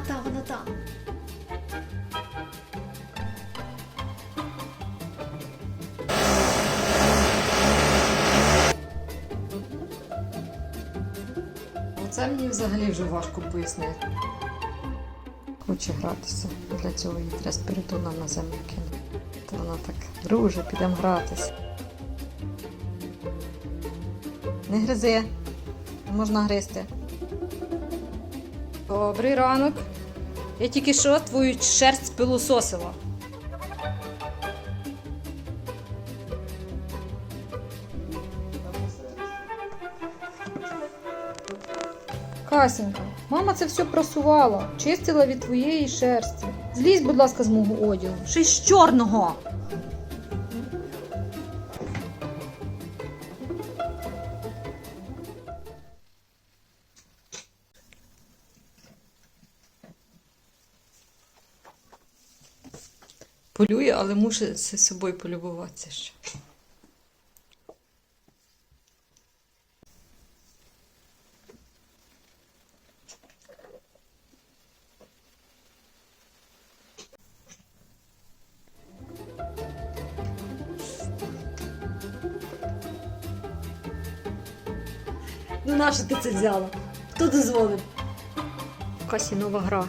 та. Оце мені взагалі вже важко пояснити. Хоче гратися. Для цього їй треба спиритона на землю кинути. То вона так, друже, підемо гратися. Не гризи. Можна гризти. Добрий ранок. Я тільки що твою шерсть пилососила. Касінька, мама це все просувала, чистила від твоєї шерсті. Злізь, будь ласка, з мого одягу. Ще й з чорного. Полює, але мусить з собою полюбуватися ще. Ну нащо ти це взяла? Хто дозволив? Касі нова гра.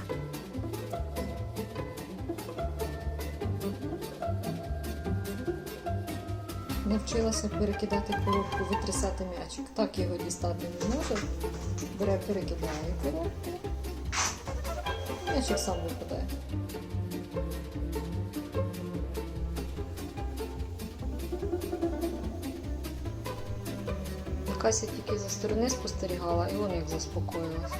Навчилася перекидати коробку, витрясати м'ячик. Так його дістати не може. Бере, перекидає коробку. М'ячик сам випадає. Кася тільки за сторони спостерігала і он як заспокоїлася.